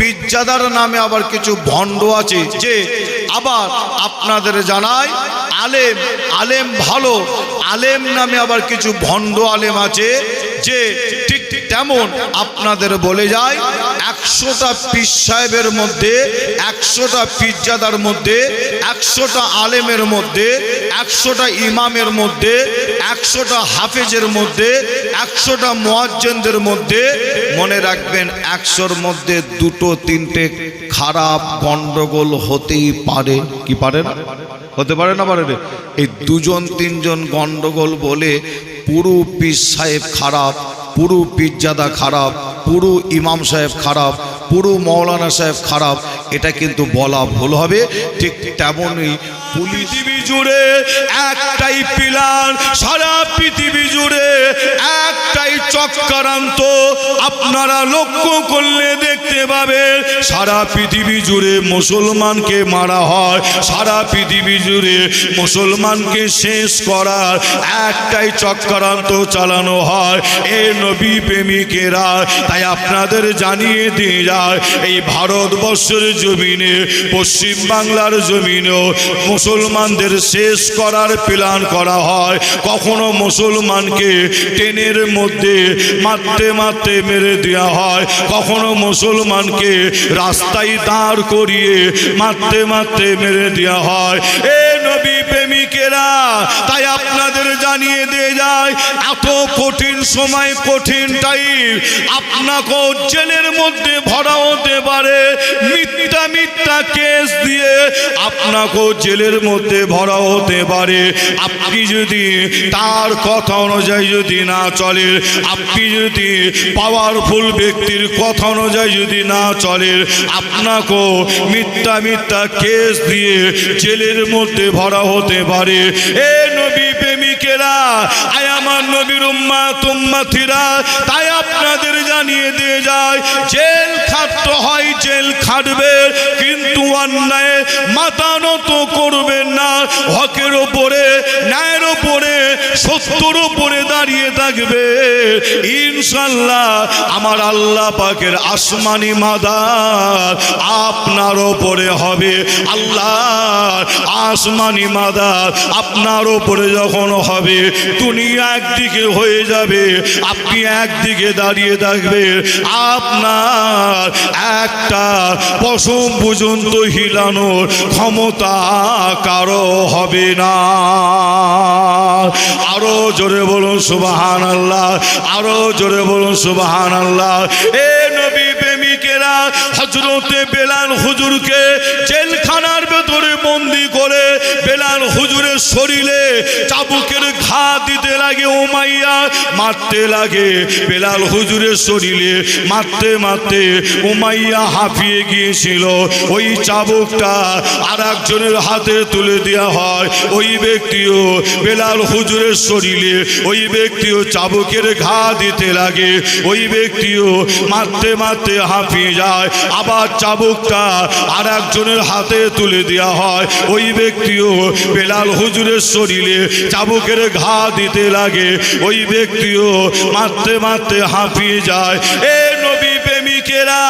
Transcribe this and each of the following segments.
পিজ্জাদার নামে আবার কিছু ভণ্ড আছে যে আবার আপনাদের জানায় আলেম আলেম ভালো, আলেম নামে আবার কিছু ভণ্ড আলেম আছে যে ঠিক তেমন আপনাদের বলে যায় একশোটা পিস সাহেবের মধ্যে, একশোটা পিজ্জাদার মধ্যে, একশোটা আলেমের মধ্যে, একশোটা ইমামের মধ্যে, একশোটা হাফেজের মধ্যে, একশোটা মোয়াজ্জেনদের মধ্যে, মনে রাখবেন একশোর মধ্যে দুটো তিনটে খারাপ গন্ডগোল হতেই পারে। কি পারে না? হতে পারে না পারে এই দুজন তিনজন গন্ডগোল বলে পুরো পীর সাহেব খারাপ। পুরো পিজ্জাদা খারাপ, পুরু ইমাম সাহেব খারাপ, পুরু মৌলানা সাহেব খারাপ, এটা কিন্তু বলা ভুল হবে। ঠিক তেমনই পৃথিবী জুড়ে একটাই পিলার, সারা পৃথিবী জুড়ে একটাই চক্রান্ত। আপনারা লক্ষ্য করলে দেখতে পাবেন, সারা পৃথিবী জুড়ে মুসলমানকে মারা হয়, সারা পৃথিবী জুড়ে মুসলমানকে শেষ করার একটাই চক্রান্ত চালানো হয়, এ নবী প্রেমিকেরা। তাই আপনাদের জানিয়ে দিয়ে যায়, এই ভারতবর্ষের জমিনে, পশ্চিম বাংলার জমিনেও মুসলমানদের শেষ করার প্ল্যান করা হয়। কখনো মুসলমানকে ট্রেনের মধ্যে মারতে মারতে মেরে দেওয়া হয়। কখনো মুসলমানকে রাস্তায় দাঁড় করিয়ে মারতে মারতে মেরে দেওয়া হয়। এ নবী প্রেমিকেরা, তাই আপনাদের জানিয়ে দিয়ে যায়, এত কঠিন সময়, কঠিন টাইম আপনাকেও জেলের মধ্যে ভরা হতে পারে। মিথ্যা মিথ্যা কেস দিয়ে আপনাকেও জেলের মধ্যে ভরা হতে পারে। আপনি যদি তার কথা অনুযায়ী যদি না চলে, আপনি যদি পাওয়ারফুল ব্যক্তির কথা অনুযায়ী যদি না চলে, আপনাকেও মিথ্যা মিথ্যা কেস দিয়ে জেলের মধ্যে ভরা হতে পারে। এ নবী প্রেমিকেরা, আয় আমার নবীর উম্মা, তুম্মাথিরা, তাই আপনাদের জানিয়ে দিয়ে যায়, জেল খাটতে হয়, জেল খাটবে, কিন্তু অন্যায় মাতানত করবেন না। হকের ওপরে, ন্যায়ের ওপরে সত্যর ওপরে দাঁড়িয়ে থাকবে। ইনশাল্লাহ আমার আল্লাহ পাকের আসমানি মাদার আপনার ওপরে হবে। আল্লাহ আসমানি মাদার আপনার ওপরে যখন হবে, দুনিয়া একদিকে হয়ে যাবে, আপনি একদিকে দাঁড়িয়ে থাকবেন। আপনার একটা পশম পর্যন্ত হিলানোর ক্ষমতা কারও হবে না। আরও জোরে বলুন সুবাহান আল্লাহ আরও জোরে বলুন সুবাহান আল্লাহ এ নবী প্রেমিকেরা হজরতে বেলাল হুজুরকে জেলখানার ভেতরে বন্দি করে বেলাল হুজুরের শরীরে চাবুকের ঘা দিতে লাগে উমাইয়া, মারতে লাগে। বেলাল হুজুরের শরীরে মারতে মারতে উমাইয়া হাঁপিয়ে গিয়েছিল। ওই চাবুকটা আর একজনের হাতে তুলে দেওয়া হয়। ওই ব্যক্তিও বেলাল হুজুরের শরীরে ওই ব্যক্তিও চাবুকের ঘা দিতে লাগে। ওই ব্যক্তিও মারতে মারতে হাঁপিয়ে যায়। আবার চাবুকটা আর একজনের হাতে তুলে দেওয়া হয়। ওই ব্যক্তিও বেলাল হুজুরের শরীরে চাবুকের ঘা দিতে লাগে, ওই ব্যক্তিও মারতে মারতে হাঁপিয়ে যায়। এ নবী প্রেমিকেরা,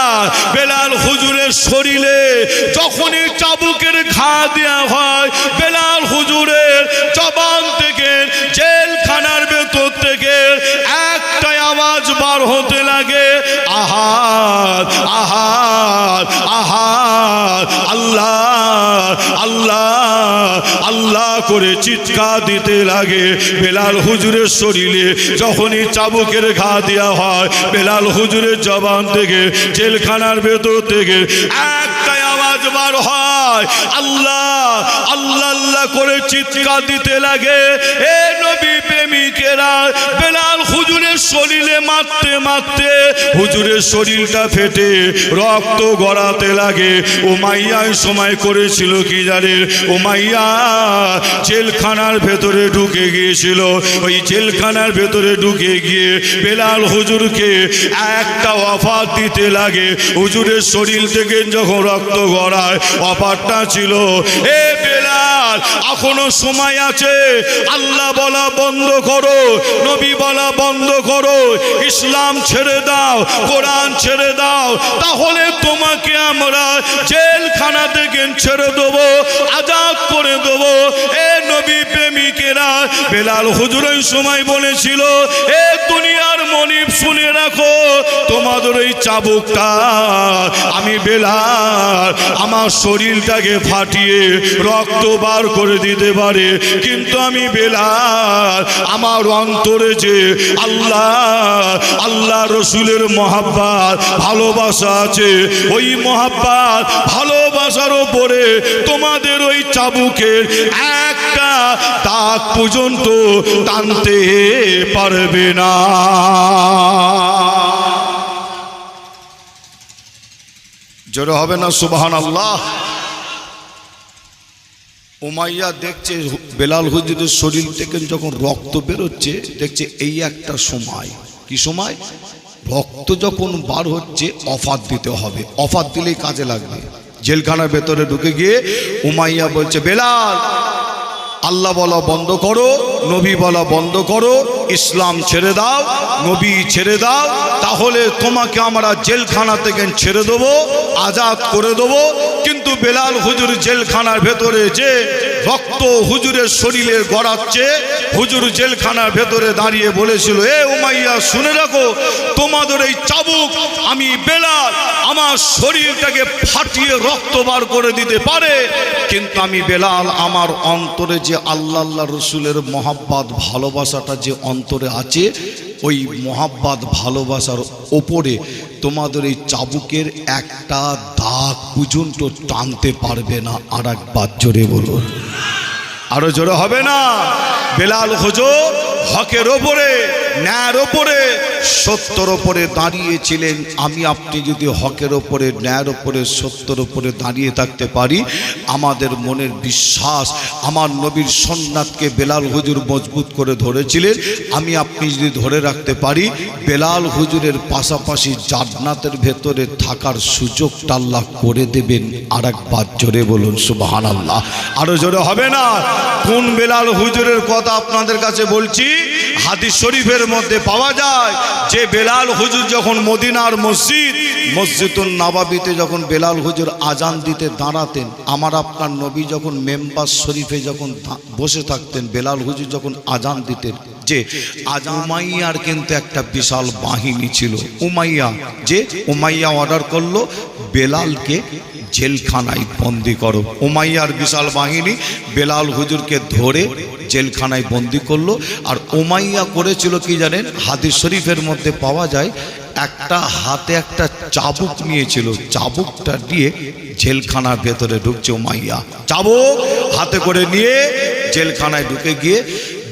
বেলাল হুজুরের শরীরে যখনই চাবুকের ঘা দেওয়া হয় আল্লাহ করে চিৎকার দিতে লাগে। বেলাল হুজুরের শরীরে যখনই চাবুকের ঘা দেওয়া হয়, বেলাল হুজুরের জবান থেকে, জেলখানার ভেতর থেকে একটাই আওয়াজ বার হয়, আল্লাহ আল্লাহ আল্লাহ করে চিৎকার দিতে লাগে। এ শরীরে মারতে মারতে হুজুরের শরীরটা ফেটে রক্ত গড়াতে লাগে। ও মাইয়ায় সময় করেছিল কি জানে ও মাইয়া জেলখানার ভেতরে ঢুকে গিয়েছিল। ওই জেলখানার ভেতরে ঢুকে গিয়ে বেলাল হুজুরকে একটা অফার দিতে লাগে। হুজুরের শরীর থেকে যখন রক্ত গড়ায়, অফারটা ছিল, এ বেলাল, এখনও সময় আছে। আল্লাহ বলা বন্ধ করো, নবী বলা বন্ধ করো ইসলাম ছেড়ে দাও, কোরআন ছেড়ে দাও, তাহলে তোমাকে আমরা জেলখানা থেকে ছেড়ে দেবো, আজাদ করে দেবো। এ বেলাল হুজুর ওই সময় বলেছিল, এ দুনিয়ার মনিব শুনে রাখো, তোমাদের ওই চাবুকটা। আমি বেলাল, আমার শরীরটাকে ফাটিয়ে রক্ত বার করে দিতে পারে। কিন্তু আমি বেলাল, আমার অন্তরে যে আল্লাহ আল্লাহ রসুলের মহাব্বাত, ভালোবাসা আছে, ওই মহাব্বাত, ভালোবাসার ওপরে তোমাদের চাবুকের একটা দাগ পর্যন্ত টানতে পারবে না। জোরে হবে না সুবাহান আল্লাহ উমাইয়া দেখছে বেলাল হুজুরের শরীর থেকে যখন রক্ত বেরোচ্ছে, দেখছে এই একটা সময়। কি সময়? রক্ত যখন বার হচ্ছে অফার দিতে হবে। অফার দিলেই কাজে লাগবে। জেলখানার ভেতরে ঢুকে গিয়ে উমাইয়া বলছে, বেলাল, আল্লাহ বলা বন্ধ করো, নবী বলা বন্ধ করো, ইসলাম ছেড়ে দাও, নবী ছেড়ে দাও, তাহলে তোমাকে আমরা জেলখানা থেকে ছেড়ে দেবো, আজাদ করে দেবো। কিন্তু বেলাল হুজুর জেলখানার ভেতরে যে রক্ত হুজুরের শরীরে গড়াচ্ছে হুজুর জেলখানার ভেতরে দাঁড়িয়ে বলেছিল, এ উমাইয়া, শুনে রাখো, তোমাদের এই চাবুক আমি বেলাল, আমার শরীরটাকে ফাটিয়ে রক্ত বার করে দিতে পারে, কিন্তু আমি বেলাল, আমার অন্তরে যে আল্লাহ আল্লাহ রসুলের মহাব্বাত, ভালোবাসাটা যে অন্তরে আছে, ওই মহাব্বাত, ভালোবাসার ওপরে তোমাদের এই চাবুকের একটা দাগ পর্যন্ত টানতে পারবে না। আর একবার জোরে বলুন। আরও জোরে হবে না। বেলাল খোঁজো হকের ওপরে ন্যায়ের ওপরে, সত্যর ওপরে দাঁড়িয়েছিলেন। আমি, আপনি যদি হকের ওপরে, ন্যায়ের ওপরে, সত্যর ওপরে দাঁড়িয়ে থাকতে পারি, আমাদের মনের বিশ্বাস, আমার নবীর সন্ন্যাতকে বেলাল হুজুর মজবুত করে ধরেছিলেন। আমি, আপনি যদি ধরে রাখতে পারি, বেলাল হুজুরের পাশাপাশি জান্নাতের ভেতরে থাকার সুযোগটা আল্লাহ করে দেবেন। আর একবার জোরে বলুন সুবাহান আল্লাহ আরও জোরে হবে না? কোন বেলাল হুজুরের কথা আপনাদের কাছে বলছি? হাদিস শরীফের মধ্যে পাওয়া যায় যে বেলাল হুজুর যখন মদিনার মসজিদ মসজিদুল নাবাবিতে যখন বেলাল হুজুর আজান দিতে দাঁড়াতেন, আমার আপনার নবী যখন মেম্বার শরীফে যখন বসে থাকতেন, বেলাল হুজুর যখন আজান দিতেন, যে আজ উমাইয়ার কিন্তু একটা বিশাল বাহিনী ছিল। উমাইয়া, যে উমাইয়া অর্ডার করল, বেলালকে জেলখানায় বন্দি করো। উমাইয়ার বিশাল বাহিনী বেলাল হুজুরকে ধরে জেলখানায় বন্দি করল। আর উমাইয়া করেছিল কি জানেন? হাদিস শরীফের মধ্যে পাওয়া যায়, একটা হাতে একটা চাবুক নিয়েছিল। চাবুকটা দিয়ে জেলখানার ভেতরে ঢুকছে ওমাইয়া চাবুক হাতে করে নিয়ে জেলখানায় ঢুকে গিয়ে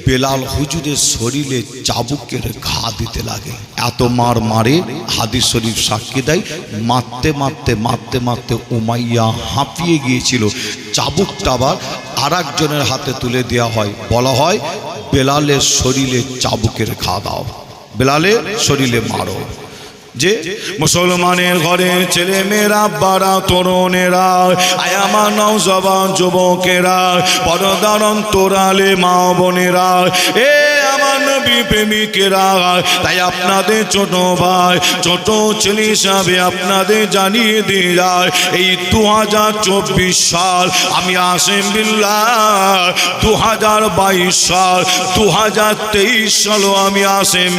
বেলাল হুজুরের শরীরে চাবুকের ঘা দিতে লাগে। এত মার মারে হাদিস শরীফ সাক্ষী দেয়, মারতে মারতে মারতে মারতে উমাইয়া হাঁপিয়ে গিয়েছিল। চাবুকটা আবার আর একজনের হাতে তুলে দেওয়া হয়। বলা হয়, বেলালের শরীরে চাবুকের ঘা দাও। বেলালের শরীরে মারো। যে মুসলমানের ঘরে ছেলে মেয়েরা, বাড়া, তরুণেরা আয়ামা নৌজবান যুবকেরা, পরদার তোরালে মা বোনেরা, এ নবী প্রেমিকেরা তাই আপনাদের ছোট ভাই, ছোট ছেলে হিসাবে আপনাদের জানিয়ে দিয়ে যায়, এই দু হাজার চব্বিশ সাল আমি আসেম বিল্লাহ দু হাজার বাইশ সাল দু হাজার তেইশ সালও আমি আসেম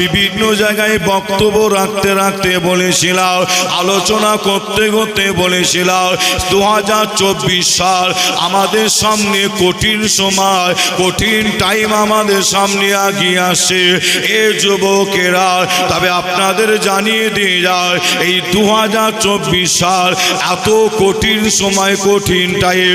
বিভিন্ন জায়গায় বক্তব্য রাখতে রাখতে বলেছিলাম, আলোচনা করতে করতে বলেছিলাম দু হাজার চব্বিশ সাল আমাদের সামনে কঠিন সময়, কঠিন টাইম আমাদের সামনে আগিয়ে আসে। এ যুবকেরা, তবে আপনাদের জানিয়ে দিয়ে যায়, এই দু সাল এত কঠিন সময়, কঠিন টাইম